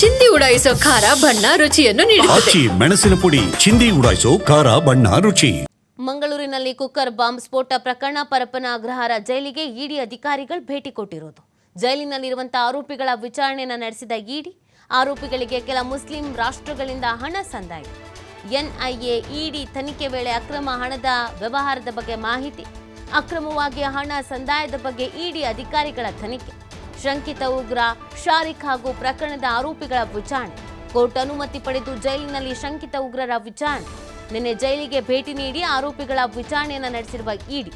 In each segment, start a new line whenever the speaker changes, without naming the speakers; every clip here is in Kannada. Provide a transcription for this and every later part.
ಚಿಂದಿ ಉಡಾಯಿಸೋ ಖಾರ ಬಣ್ಣ ರುಚಿಯನ್ನು ನೀಡುತ್ತದೆ.
ಆಚಿ ಮೆಣಸಿನ ಪುಡಿ ಚಿಂದಿ ಉಡಾಯಿಸೋ ಖಾರ ಬಣ್ಣ ರುಚಿ.
ಮಂಗಳೂರಿನಲ್ಲಿ ಕುಕ್ಕರ್ ಬಾಂಬ್ ಸ್ಫೋಟ ಪ್ರಕರಣ ಪರಪನ ಅಗ್ರಹಾರ ಜೈಲಿಗೆ ಇಡಿ ಅಧಿಕಾರಿಗಳು ಭೇಟಿ ಕೊಟ್ಟಿರೋದು. ಜೈಲಿನಲ್ಲಿರುವಂತಹ ಆರೋಪಿಗಳ ವಿಚಾರಣೆಯನ್ನು ನಡೆಸಿದ ಇಡಿ ಆರೋಪಿಗಳಿಗೆ ಕೆಲ ಮುಸ್ಲಿಂ ರಾಷ್ಟ್ರಗಳಿಂದ ಹಣ ಸಂದಾಯ. ಎನ್ಐಎ ಇಡಿ ತನಿಖೆ ವೇಳೆ ಅಕ್ರಮ ಹಣದ ವ್ಯವಹಾರದ ಬಗ್ಗೆ ಮಾಹಿತಿ ಅಕ್ರಮವಾಗಿ ಹಣ ಸಂದಾಯದ ಬಗ್ಗೆ ಇಡಿ ಅಧಿಕಾರಿಗಳ ತನಿಖೆ. ಶಂಕಿತ ಉಗ್ರ ಶಾರಿಕ್ ಹಾಗೂ ಪ್ರಕರಣದ ಆರೋಪಿಗಳ ವಿಚಾರಣೆ. ಕೋರ್ಟ್ ಅನುಮತಿ ಪಡೆದು ಜೈಲಿನಲ್ಲಿ ಶಂಕಿತ ಉಗ್ರರ ವಿಚಾರಣೆ. ನಿನ್ನೆ ಜೈಲಿಗೆ ಭೇಟಿ ನೀಡಿ ಆರೋಪಿಗಳ ವಿಚಾರಣೆಯನ್ನು ನಡೆಸಿರುವ ಇಡಿ.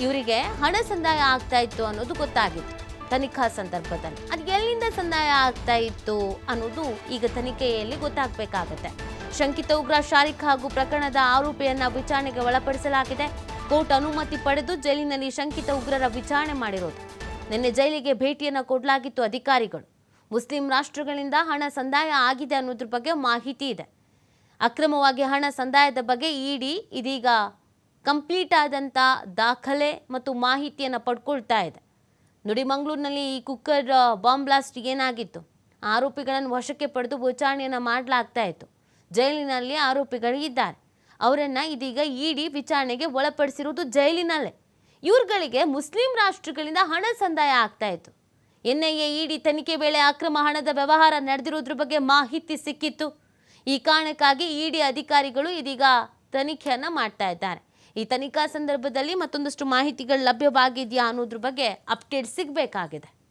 ಇವರಿಗೆ ಹಣ ಸಂದಾಯ ಆಗ್ತಾ ಇತ್ತು ಅನ್ನೋದು ಗೊತ್ತಾಗಿತ್ತು ತನಿಖಾ ಸಂದರ್ಭದಲ್ಲಿ. ಅದು ಎಲ್ಲಿಂದ ಸಂದಾಯ ಆಗ್ತಾ ಇತ್ತು ಅನ್ನೋದು ಈಗ ತನಿಖೆಯಲ್ಲಿ ಗೊತ್ತಾಗಬೇಕಾಗತ್ತೆ. ಶಂಕಿತ ಉಗ್ರ ಶಾರಿಕ್ ಹಾಗೂ ಪ್ರಕರಣದ ಆರೋಪಿಯನ್ನ ವಿಚಾರಣೆಗೆ ಒಳಪಡಿಸಲಾಗಿದೆ. ಕೋರ್ಟ್ ಅನುಮತಿ ಪಡೆದು ಜೈಲಿನಲ್ಲಿ ಶಂಕಿತ ಉಗ್ರರ ವಿಚಾರಣೆ ಮಾಡಿರೋದು. ನಿನ್ನೆ ಜೈಲಿಗೆ ಭೇಟಿಯನ್ನು ಕೊಡಲಾಗಿತ್ತು ಅಧಿಕಾರಿಗಳು. ಮುಸ್ಲಿಂ ರಾಷ್ಟ್ರಗಳಿಂದ ಹಣ ಸಂದಾಯ ಆಗಿದೆ ಅನ್ನೋದ್ರ ಬಗ್ಗೆ ಮಾಹಿತಿ ಇದೆ. ಅಕ್ರಮವಾಗಿ ಹಣ ಸಂದಾಯದ ಬಗ್ಗೆ ಇಡಿ ಇದೀಗ ಕಂಪ್ಲೀಟ್ ಆದಂಥ ದಾಖಲೆ ಮತ್ತು ಮಾಹಿತಿಯನ್ನು ಪಡ್ಕೊಳ್ತಾ ಇದೆ. ನೋಡಿ ಮಂಗಳೂರಿನಲ್ಲಿ ಈ ಕುಕ್ಕರ್ ಬಾಂಬ್ ಬ್ಲಾಸ್ಟ್ ಏನಾಗಿತ್ತು? ಆರೋಪಿಗಳನ್ನು ವಶಕ್ಕೆ ಪಡೆದು ವಿಚಾರಣೆಯನ್ನು ಮಾಡಲಾಗ್ತಾ ಇತ್ತು. ಜೈಲಿನಲ್ಲಿ ಆರೋಪಿಗಳು ಇದ್ದಾರೆ ಅವರನ್ನು ಇದೀಗ ಇಡಿ ವಿಚಾರಣೆಗೆ ಒಳಪಡಿಸಿರುವುದು ಜೈಲಿನಲ್ಲೇ. ಇವ್ರುಗಳಿಗೆ ಮುಸ್ಲಿಂ ರಾಷ್ಟ್ರಗಳಿಂದ ಹಣ ಸಂದಾಯ ಆಗ್ತಾ ಇತ್ತು. ಎನ್ಐಎ ಇಡಿ ತನಿಖೆ ವೇಳೆ ಅಕ್ರಮ ಹಣದ ವ್ಯವಹಾರ ನಡೆದಿರೋದ್ರ ಬಗ್ಗೆ ಮಾಹಿತಿ ಸಿಕ್ಕಿತ್ತು. ಈ ಕಾರಣಕ್ಕಾಗಿ ಇಡಿ ಅಧಿಕಾರಿಗಳು ಇದೀಗ ತನಿಖೆಯನ್ನು ಮಾಡ್ತಾ ಇದ್ದಾರೆ. ಈ ತನಿಖಾ ಸಂದರ್ಭದಲ್ಲಿ ಮತ್ತೊಂದಷ್ಟು ಮಾಹಿತಿಗಳು ಲಭ್ಯವಾಗಿದೆಯಾ ಅನ್ನೋದ್ರ ಬಗ್ಗೆ ಅಪ್ಡೇಟ್ ಸಿಗಬೇಕಾಗಿದೆ.